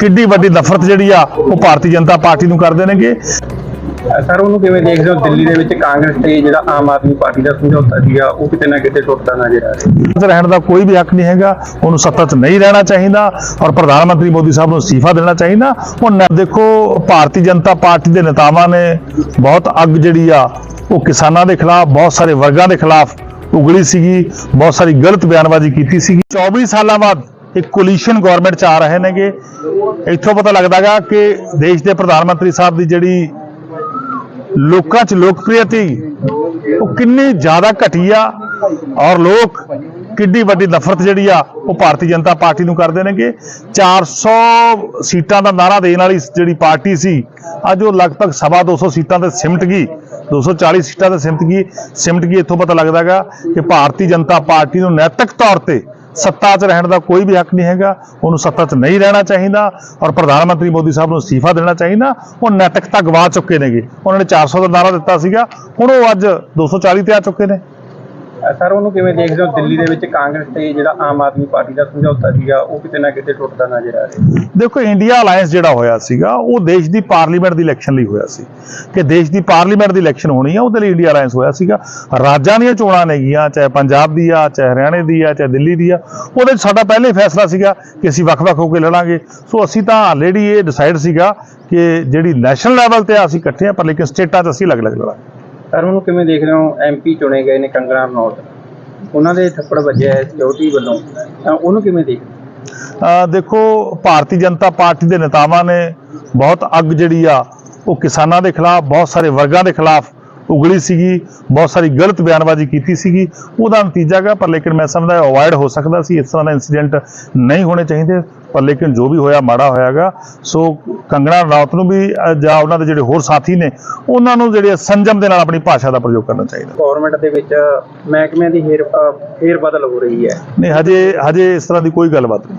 ਕਿੱਡੀ ਵੱਡੀ ਨਫ਼ਰਤ ਜਿਹੜੀ ਆ ਉਹ ਭਾਰਤੀ ਜਨਤਾ ਪਾਰਟੀ ਨੂੰ ਕਰਦੇ ਨੇਗੇ। ਸਰ ਉਹਨੂੰ ਕਿਵੇਂ ਦੇਖਦੇ ਹੋ? ਦਿੱਲੀ ਦੇ ਵਿੱਚ ਕਾਂਗਰਸ ਤੇ ਜਿਹੜਾ ਆਮ ਆਦਮੀ ਪਾਰਟੀ ਦਾ ਸਮਝੌਤਾ ਸੀਗਾ ਉਹ ਕਿਤੇ ਨਾ ਕਿਤੇ ਟੁੱਟਦਾ ਨਜ਼ਰ ਆ ਰਿਹਾ। ਰਹਿਣ ਦਾ ਕੋਈ ਵੀ ਹੱਕ ਨਹੀਂ ਹੈਗਾ। ਉਹਨੂੰ ਸੱਤਾ 'ਚ ਨਹੀਂ ਰਹਿਣਾ ਚਾਹੀਦਾ ਔਰ ਪ੍ਰਧਾਨ ਮੰਤਰੀ ਮੋਦੀ ਸਾਹਿਬ ਨੂੰ ਅਸਤੀਫਾ ਦੇਣਾ ਚਾਹੀਦਾ। ਉਹ ਨ- ਦੇਖੋ ਭਾਰਤੀ ਜਨਤਾ ਪਾਰਟੀ ਦੇ ਨੇਤਾਵਾਂ ਨੇ ਬਹੁਤ ਅੱਗ ਜਿਹੜੀ ਆ ਉਹ ਕਿਸਾਨਾਂ ਦੇ ਖਿਲਾਫ ਬਹੁਤ ਸਾਰੇ ਵਰਗਾਂ ਦੇ ਖਿਲਾਫ ਉਗਲੀ ਸੀਗੀ ਬਹੁਤ ਸਾਰੀ ਗਲਤ ਬਿਆਨਬਾਜ਼ੀ ਕੀਤੀ ਸੀਗੀ। 24 ਸਾਲਾਂ ਬਾਅਦ ਇੱਕ ਕੋਲੀਸ਼ਨ ਗਵਰਨਮੈਂਟ ਚ ਆ ਰਹੇ ਨੇਗੇ। ਇੱਥੋਂ ਪਤਾ ਲੱਗਦਾਗਾ ਕਿ ਦੇਸ਼ ਦੇ ਪ੍ਰਧਾਨ ਮੰਤਰੀ ਸਾਹਿਬ ਦੀ ਜਿਹੜੀ ਲੋਕਾਂ 'ਚ ਲੋਕਪ੍ਰਿਯਤੀ ਉਹ ਕਿੰਨੀ ਜ਼ਿਆਦਾ ਘਟੀ ਆ ਔਰ ਲੋਕ ਕਿੱਡੀ ਵੱਡੀ ਨਫ਼ਰਤ ਜਿਹੜੀ ਆ, ਉਹ ਭਾਰਤੀ ਜਨਤਾ ਪਾਰਟੀ ਨੂੰ ਕਰਦੇ ਨੇਗੇ। 400 ਸੀਟਾਂ ਦਾ ਨਾਰਾ ਦੇਣ ਵਾਲੀ ਜਿਹੜੀ ਪਾਰਟੀ ਸੀ, ਅੱਜ ਉਹ ਲਗਭਗ ਸਵਾ 200 ਸੀਟਾਂ ਤੇ ਸਿਮਟ ਗਈ 240 ਸੀਟਾਂ ਤੇ ਸਿਮਟ ਗਈ। ਸਿਮਟ ਗਈ, ਇੱਥੋਂ ਪਤਾ ਲੱਗਦਾਗਾ ਕਿ ਭਾਰਤੀ ਜਨਤਾ ਪਾਰਟੀ ਨੂੰ ਨੈਤਿਕ ਤੌਰ ਤੇ ਸੱਤਾ 'ਚ ਰਹਿਣ ਦਾ ਕੋਈ ਵੀ ਹੱਕ ਨਹੀਂ ਹੈਗਾ, ਉਹਨੂੰ ਸੱਤਾ 'ਚ ਨਹੀਂ ਰਹਿਣਾ ਚਾਹੀਦਾ ਔਰ ਪ੍ਰਧਾਨ ਮੰਤਰੀ ਮੋਦੀ ਸਾਹਿਬ ਨੂੰ ਅਸਤੀਫਾ ਦੇਣਾ ਚਾਹੀਦਾ। ਉਹ ਨੈਤਿਕਤਾ ਗਵਾ ਚੁੱਕੇ ਨੇਗੇ। ਉਹਨਾਂ ਨੇ 400 ਦਾ ਨਾਰਾ ਦਿੱਤਾ ਸੀਗਾ। ਹੁਣ ਉਹ ਅੱਜ 240 ਤੇ ਆ ਚੁੱਕੇ ਨੇ। ਸਰ, ਉਹਨੂੰ ਕਿਵੇਂ ਦੇਖਦੇ ਹੋ? ਦਿੱਲੀ ਦੇ ਵਿੱਚ ਕਾਂਗਰਸ ਤੇ ਜਿਹੜਾ ਆਮ ਆਦਮੀ ਪਾਰਟੀ ਦਾ ਸਮਝੌਤਾ ਸੀਗਾ, ਉਹ ਕਿਤੇ ਨਾ ਕਿਤੇ ਟੁੱਟਦਾ ਨਜ਼ਰ ਆ ਰਿਹਾ ਦੇਖੋ, ਇੰਡੀਆ ਅਲਾਈਅੰਸ ਜਿਹੜਾ ਹੋਇਆ ਸੀਗਾ, ਉਹ ਦੇਸ਼ ਦੀ ਪਾਰਲੀਮੈਂਟ ਦੀ ਇਲੈਕਸ਼ਨ ਲਈ ਹੋਇਆ ਸੀ। ਕਿ ਦੇਸ਼ ਦੀ ਪਾਰਲੀਮੈਂਟ ਦੀ ਇਲੈਕਸ਼ਨ ਹੋਣੀ ਆ, ਉਹਦੇ ਲਈ ਇੰਡੀਆ ਅਲਾਈਅੰਸ ਹੋਇਆ ਸੀਗਾ। ਰਾਜਾਂ ਦੀਆਂ ਚੋਣਾਂ ਨੇਗੀਆਂ ਚਾਹੇ ਪੰਜਾਬ ਦੀ ਆ, ਚਾਹੇ ਹਰਿਆਣੇ ਦੀ ਆ, ਚਾਹੇ ਦਿੱਲੀ ਦੀ ਆ, ਉਹਦੇ 'ਚ ਸਾਡਾ ਪਹਿਲੇ ਫੈਸਲਾ ਸੀਗਾ ਕਿ ਅਸੀਂ ਵੱਖ-ਵੱਖ ਹੋ ਕੇ ਲੜਾਂਗੇ। ਸੋ ਅਸੀਂ ਤਾਂ ਆਲਰੇਡੀ ਇਹ ਡਿਸਾਈਡ ਸੀਗਾ ਕਿ ਜਿਹੜੀ ਨੈਸ਼ਨਲ ਲੈਵਲ ਤੇ ਆ, ਅਸੀਂ ਇਕੱਠੇ ਆ, ਪਰ ਲੇਕਿਨ ਸਟੇਟਾਂ 'ਚ ਅਸੀਂ ਅਲੱਗ-ਅਲੱਗ ਲੜਾਂਗੇ। ਸਰ, ਉਹਨੂੰ ਕਿਵੇਂ ਦੇਖ ਰਹੇ ਹੋ? ਐਮਪੀ ਚੁਣੇ ਗਏ ਨੇ ਕੰਗਣਾ ਰਣੌਤ ਉਹਨਾਂ ਦੇ ਥੱਪੜ ਵੱਜਿਆ ਹੈ ਸਿਕਿਉਰਿਟੀ ਵੱਲੋਂ। ਤਾਂ ਉਹਨੂੰ ਕਿਵੇਂ ਦੇਖ ਦੇਖੋ, ਭਾਰਤੀ ਜਨਤਾ ਪਾਰਟੀ ਦੇ ਨੇਤਾਵਾਂ ਨੇ ਬਹੁਤ ਅੱਗ ਜਿਹੜੀ ਆ, ਉਹ ਕਿਸਾਨਾਂ ਦੇ ਖਿਲਾਫ, ਬਹੁਤ ਸਾਰੇ ਵਰਗਾਂ ਦੇ ਖਿਲਾਫ ਉਗਲੀ ਸੀਗੀ, ਬਹੁਤ ਸਾਰੀ ਗਲਤ ਬਿਆਨਬਾਜ਼ੀ ਕੀਤੀ ਸੀਗੀ। ਉਹਦਾ ਨਤੀਜਾ ਗਾ ਪਰ ਲੇਕਿਨ ਮੈਂ ਸਮਝਦਾ ਅਵਾਇਡ ਹੋ ਸਕਦਾ ਸੀ। ਇਸ ਤਰ੍ਹਾਂ ਦਾ ਇਨਸੀਡੈਂਟ ਨਹੀਂ ਹੋਣੇ ਚਾਹੀਦੇ। ਪਰ ਲੇਕਿਨ ਜੋ ਵੀ ਹੋਇਆ ਮਾੜਾ ਹੋਇਆਗਾ ਸੋ ਕੰਗਣਾ ਰਣੌਤ ਨੂੰ ਵੀ ਜਾਂ ਉਹਨਾਂ ਦੇ ਜਿਹੜੇ ਹੋਰ ਸਾਥੀ ਨੇ ਉਹਨਾਂ ਨੂੰ ਜਿਹੜੇ ਸੰਜਮ ਦੇ ਨਾਲ ਆਪਣੀ ਭਾਸ਼ਾ ਦਾ ਪ੍ਰਯੋਗ ਕਰਨਾ ਚਾਹੀਦਾ। ਗਵਰਨਮੈਂਟ ਦੇ ਵਿੱਚ ਮਹਿਕਮਿਆਂ ਦੀ ਹੇਰ ਫੇਰ ਬਦਲ ਹੋ ਰਹੀ ਹੈ। ਨਹੀਂ ਹਜੇ ਹਜੇ ਇਸ ਤਰ੍ਹਾਂ ਦੀ ਕੋਈ ਗੱਲਬਾਤ ਨਹੀਂ।